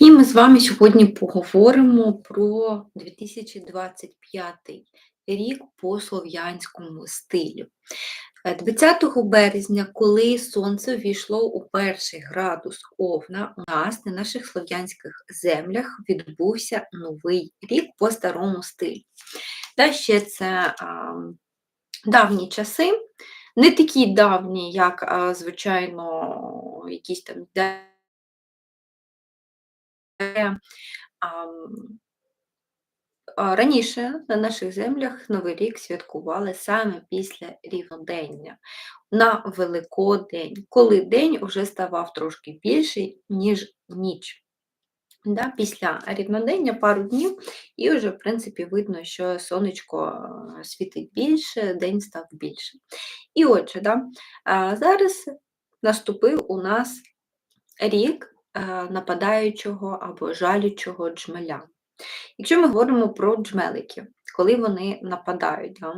І ми з вами сьогодні поговоримо про 2025 рік по слов'янському стилю. Е, 20 березня, коли сонце ввійшло у перший градус Овна, у нас на наших слов'янських землях відбувся новий рік по старому стилю. Та ще це а, давні часи, не такі давні, як, а, звичайно, якісь там Раніше на наших землях Новий рік святкували саме після рівнодення, на Великодень, коли день вже ставав трошки більший, ніж ніч. Да, після рівнодення пару днів, і вже, в принципі, видно, що сонечко е, світить більше, день став більше. І отже, да, зараз наступив у нас рік е, нападаючого або жалючого джмеля. Якщо ми говоримо про джмеликів, коли вони нападають, да,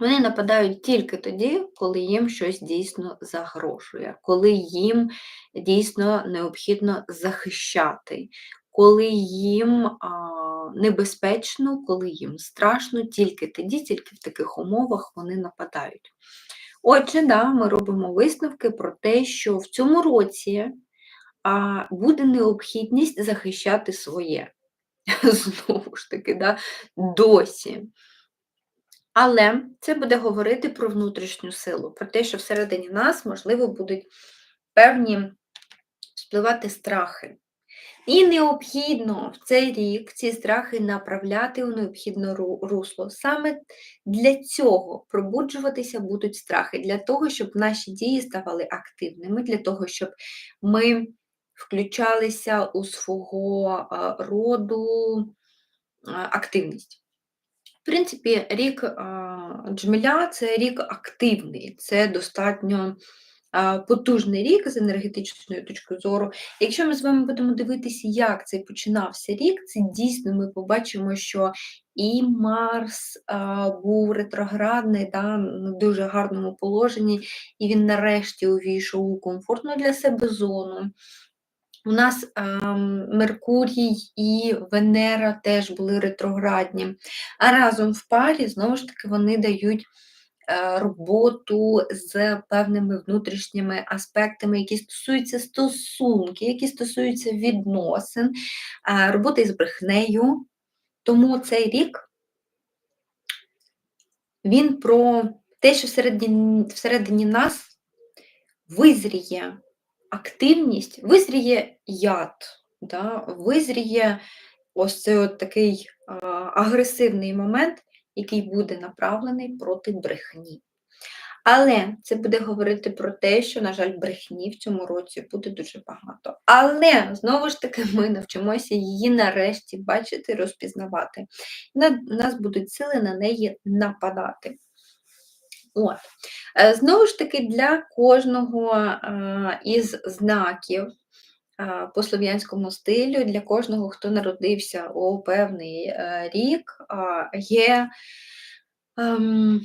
вони нападають тільки тоді, коли їм щось дійсно загрожує, коли їм дійсно необхідно захищати, коли їм а, небезпечно, коли їм страшно, тільки тоді, тільки в таких умовах вони нападають. Отже, да, ми робимо висновки про те, що в цьому році а, буде необхідність захищати своє. Знову ж таки, да, досі. Але це буде говорити про внутрішню силу, про те, що всередині нас, можливо, будуть певні впливати страхи. І необхідно в цей рік ці страхи направляти у необхідне русло. Саме для цього пробуджуватися будуть страхи, для того, щоб наші дії ставали активними, для того, щоб ми включалися у свого роду активність. В принципі, рік джмеля це рік активний, це достатньо потужний рік з енергетичної точки зору. Якщо ми з вами будемо дивитися, як цей починався рік, це дійсно ми побачимо, що і Марс був ретроградний, да, на дуже гарному положенні, і він нарешті увійшов у комфортну для себе зону. У нас ем, Меркурій і Венера теж були ретроградні, а разом в парі, знову ж таки, вони дають е, роботу з певними внутрішніми аспектами, які стосуються стосунків, які стосуються відносин, е, роботи з брехнею. Тому цей рік він про те, що всередині, всередині нас визріє активність, визріє яд, да, визріє ось цей от такий агресивний момент, який буде направлений проти брехні. Але це буде говорити про те, що, на жаль, брехні в цьому році буде дуже багато. Але знову ж таки ми навчимося її нарешті бачити, розпізнавати. На- нас будуть сили на неї нападати. От. Е, Знову ж таки, для кожного е, із знаків е, по слов'янському стилю, для кожного, хто народився у певний рік, є ем,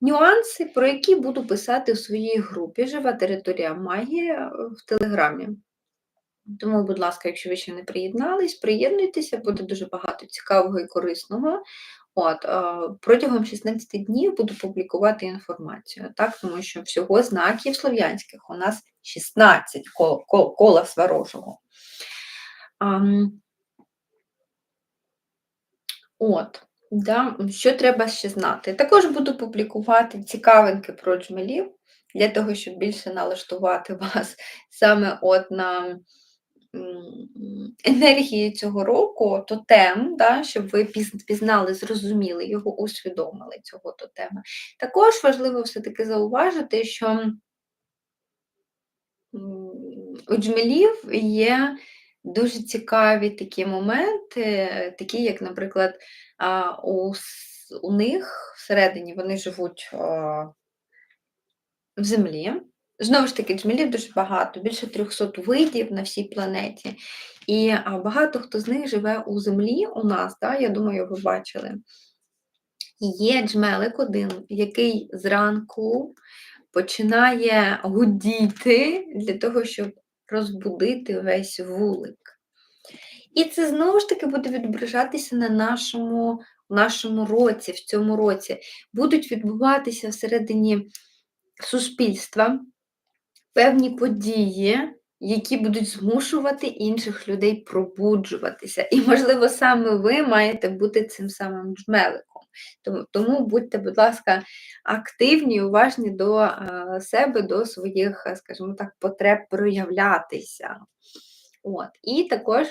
нюанси, про які буду писати в своїй групі Жива територія магії в Телеграмі. Тому, будь ласка, якщо ви ще не приєднались, приєднуйтеся, буде дуже багато цікавого і корисного. От, е, протягом 16 днів буду публікувати інформацію, так, тому що всього знаків слов'янських у нас 16 кол, кол, кола сварожого. От, да, що треба ще знати? Також буду публікувати цікавинки про джмелів, для того, щоб більше налаштувати вас саме от на енергії цього року, тотем, да, щоб ви пізнали, зрозуміли його, усвідомили цього тотема. Також важливо все-таки зауважити, що у джмелів є дуже цікаві такі моменти, такі, як, наприклад, у, у них всередині вони живуть в землі. Знову ж таки, джмелів дуже багато, більше 300 видів на всій планеті. І багато хто з них живе у землі у нас, да, я думаю, ви бачили. Є джмелик один, який зранку починає гудіти для того, щоб розбудити весь вулик. І це знову ж таки буде відображатися на нашому, нашому році, в цьому році. Будуть відбуватися всередині суспільства певні події, які будуть змушувати інших людей пробуджуватися. І, можливо, саме ви маєте бути цим самим джмеликом. Тому, тому будьте, будь ласка, активні уважні до е, себе, до своїх, е, скажімо так, потреб проявлятися. От. І також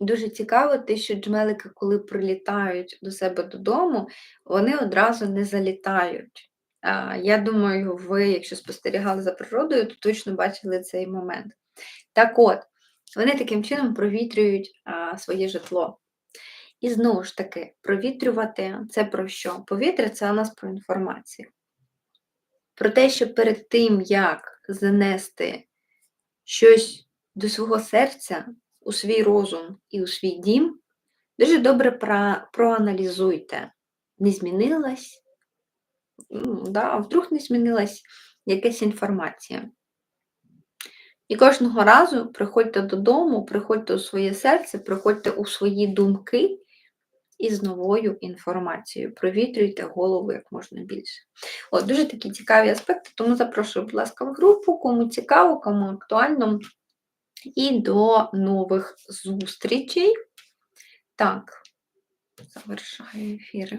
дуже цікаво те, що джмелики, коли прилітають до себе додому, вони одразу не залітають. Я думаю, ви, якщо спостерігали за природою, то точно бачили цей момент. Так от, вони таким чином провітрюють своє житло. І знову ж таки, провітрювати це про що? Повітря це у нас про інформацію. Про те, що перед тим, як занести щось до свого серця, у свій розум і у свій дім, дуже добре про- проаналізуйте, не змінилась, да, а вдруг не змінилась якась інформація. І кожного разу приходьте додому, приходьте у своє серце, приходьте у свої думки із новою інформацією. Провітрюйте голову як можна більше. От, дуже такі цікаві аспекти, тому запрошую, будь ласка, в групу, кому цікаво, кому актуально. І до нових зустрічей. Так, завершаю ефіри.